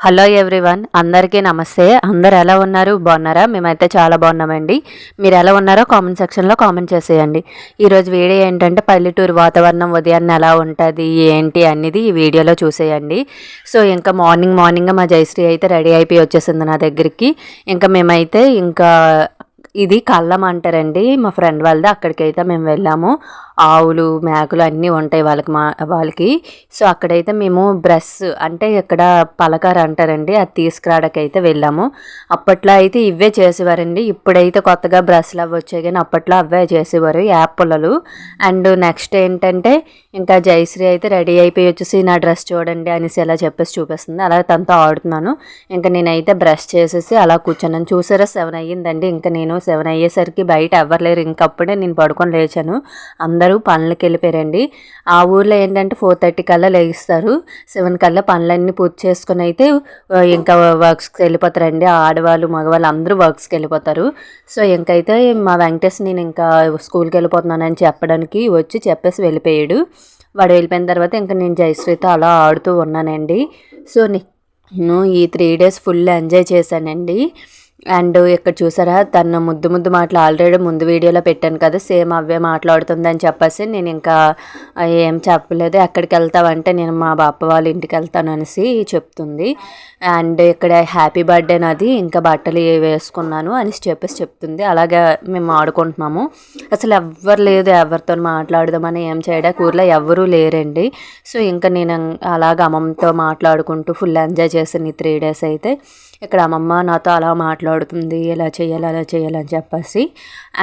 Hello everyone అందరికీ నమస్తే. అందరు ఎలా ఉన్నారు? బాగున్నారా? మేమైతే చాలా బాగున్నామండి. మీరు ఎలా ఉన్నారో కామెంట్ సెక్షన్లో కామెంట్ చేసేయండి. ఈరోజు వీడియో ఏంటంటే పల్లెటూరు వాతావరణం ఉదయాన్నే ఎలా ఉంటుంది ఏంటి అనేది ఈ వీడియోలో చూసేయండి. సో ఇంకా మార్నింగ్ మార్నింగ్ మా జయశ్రీ అయితే రెడీ అయిపోయి వచ్చేసింది నా దగ్గరికి. ఇంకా మేమైతే ఇంకా ఇది కళ్ళం అంటారండి. మా ఫ్రెండ్ వాళ్ళది అక్కడికైతే మేము వెళ్ళాము. ఆవులు మేకలు అన్నీ ఉంటాయి వాళ్ళకి మా వాళ్ళకి. సో అక్కడైతే మేము బ్రష్ అంటే ఇక్కడ పలకార అంటారండి. అది తీసుకురాడకైతే వెళ్ళాము. అప్పట్లో అయితే ఇవే చేసేవారండి. ఇప్పుడైతే కొత్తగా బ్రష్లు అవి వచ్చాయి కానీ అప్పట్లో అవే చేసేవారు యాప్ పుల్లలు. అండ్ నెక్స్ట్ ఏంటంటే ఇంకా జయశ్రీ అయితే రెడీ అయిపోయి వచ్చేసి నా డ్రెస్ చూడండి అనేసి ఎలా చెప్పేసి చూపిస్తుంది. అలా తనతో ఆడుతున్నాను. ఇంకా నేనైతే బ్రష్ చేసేసి అలా కూర్చున్నాను. చూసారా? సెవెన్ అయ్యిందండి. ఇంకా నేను సెవెన్ అయ్యేసరికి బయట ఎవరు లేరు ఇంకప్పుడే నేను పడుకొని లేచాను. అందరూ పనులకి వెళ్ళిపోయారండి ఆ ఊర్లో ఏంటంటే ఫోర్ థర్టీ కల్లా లేగిస్తారు సెవెన్ కల్లా పనులన్నీ పూర్తి చేసుకుని అయితే ఇంకా వర్క్స్కి వెళ్ళిపోతారండి. ఆడవాళ్ళు మగవాళ్ళు అందరూ వర్క్స్కి వెళ్ళిపోతారు. సో ఇంకైతే మా వెంకటేష్ నేను ఇంకా స్కూల్కి వెళ్ళిపోతున్నానని చెప్పడానికి వచ్చి చెప్పేసి వెళ్ళిపోయాడు. వాడు వెళ్ళిపోయిన తర్వాత ఇంకా నేను జయశ్రీతో అలా ఆడుతూ ఉన్నానండి. సో నేను ఈ త్రీ డేస్ ఫుల్ ఎంజాయ్ చేశానండి. అండ్ ఇక్కడ చూసారా తన ముద్దు ముద్దు మాటలు ఆల్రెడీ ముందు వీడియోలో పెట్టాను కదా సేమ్ అవే మాట్లాడుతుందని చెప్పేసి నేను ఇంకా ఏం చెప్పలేదు. ఎక్కడికి వెళ్తావంటే నేను మా బాప వాళ్ళ ఇంటికి వెళ్తాను అనేసి చెప్తుంది. అండ్ ఇక్కడ హ్యాపీ బర్త్డే నాది ఇంకా బట్టలు వేసుకున్నాను అనేసి చెప్పేసి చెప్తుంది. అలాగే మేము ఆడుకుంటున్నాము. అసలు ఎవ్వరు లేదు ఎవరితో మాట్లాడదామని ఏం చేయడానికి ఊర్లో ఎవరూ లేరండి. సో ఇంకా నేను అలాగ అమ్మమ్మతో మాట్లాడుకుంటూ ఫుల్ ఎంజాయ్ చేసాను ఈ త్రీ డేస్ అయితే. ఇక్కడ అమ్మమ్మ నాతో అలా మాట్లాడుతుంది ఎలా చేయాలి అలా చేయాలని చెప్పేసి.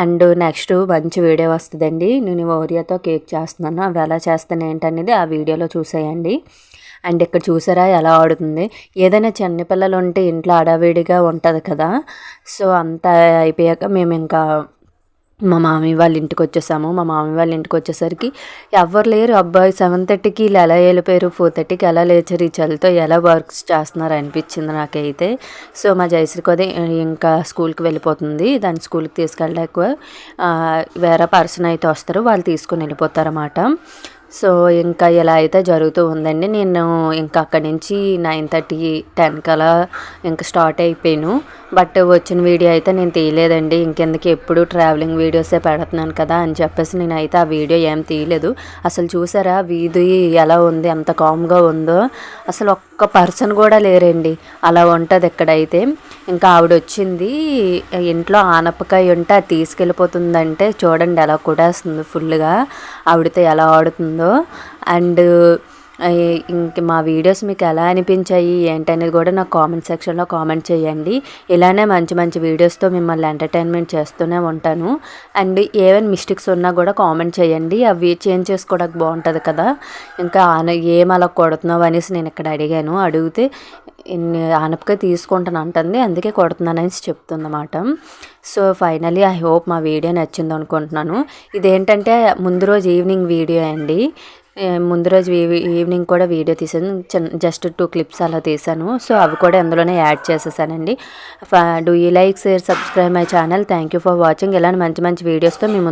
అండ్ నెక్స్ట్ మంచి వీడియో వస్తుందండి. నేను ఓరియాతో కేక్ చేస్తున్నాను. అవి ఎలా చేస్తాను ఏంటనేది ఆ వీడియోలో చూసేయండి. అండ్ ఇక్కడ చూసారా ఎలా ఆడుతుంది? ఏదైనా చిన్నపిల్లలు ఉంటే ఇంట్లో అడావిడిగా ఉంటుంది కదా. సో అంతా అయిపోయాక మేము ఇంకా మా మామి వాళ్ళ ఇంటికి వచ్చేసాము. మా మామి వాళ్ళ ఇంటికి వచ్చేసరికి ఎవరు లేరు. అబ్బాయి సెవెన్ థర్టీకి ఇలా ఎలా వెళ్ళిపోయారు? ఫోర్ థర్టీకి ఎలా లేచారు? ఈ చలితో ఎలా వర్క్స్ చేస్తున్నారు? అనిపించింది నాకైతే. సో మా జయశ్రీ కొద్ది ఇంకా స్కూల్కి వెళ్ళిపోతుంది. దాని స్కూల్కి తీసుకెళ్ళలేక వేరే పర్సన్ అయితే వస్తారు. వాళ్ళు తీసుకుని వెళ్ళిపోతారన్నమాట. సో ఇంకా ఇలా అయితే జరుగుతూ ఉందండి. నేను ఇంకా అక్కడి నుంచి నైన్ థర్టీ టెన్ కలా ఇంకా స్టార్ట్ అయిపోయాను. బట్ వచ్చిన వీడియో అయితే నేను తీయలేదండి. ఇంకెందుకు ఎప్పుడు ట్రావెలింగ్ వీడియోసే పెడుతున్నాను కదా అని చెప్పేసి నేను అయితే ఆ వీడియో ఏం తీయలేదు. అసలు చూసారా వీధి ఎలా ఉంది ఎంత కామ్గా ఉందో. అసలు ఒక్క పర్సన్ కూడా లేరండి. అలా ఉంటుంది ఎక్కడైతే. ఇంకా ఆవిడ వచ్చింది ఇంట్లో ఆనపకాయ ఉంటే అది తీసుకెళ్ళిపోతుందంటే చూడండి ఎలా వస్తుంది ఫుల్గా ఆవిడతో ఎలా ఆడుతుందో. అండ్ ఇంక మా వీడియోస్ మీకు ఎలా అనిపించాయి ఏంటనేది కూడా నాకు కామెంట్ సెక్షన్లో కామెంట్ చేయండి. ఇలానే మంచి మంచి వీడియోస్తో మిమ్మల్ని ఎంటర్టైన్మెంట్ చేస్తూనే ఉంటాను. అండ్ ఏమైనా మిస్టేక్స్ ఉన్నా కూడా కామెంట్ చేయండి. అవి చేంజ్ చేసుకోవడానికి బాగుంటుంది కదా. ఇంకా ఆన ఏం అలా కొడుతున్నావు అనేసి నేను ఇక్కడ అడిగాను. అడిగితే ఆనపకాయ తీసుకుంటాను అంటుంది. అందుకే కొడుతున్నాను అనేసి చెప్తుందన్నమాట. సో ఫైనలీ ఐ హోప్ మా వీడియో నచ్చింది అనుకుంటున్నాను ఇదేంటంటే ముందు రోజు ఈవినింగ్ వీడియో అండి. ముందు రోజు ఈవినింగ్ కూడా వీడియో తీసాను. జస్ట్ టూ క్లిప్స్ అలా తీసాను. సో అవి కూడా అందులోనే యాడ్ చేసేసానండి. Do you like share subscribe my channel. Thank you for watching. ఇలాంటి మంచి మంచి వీడియోస్తో మేము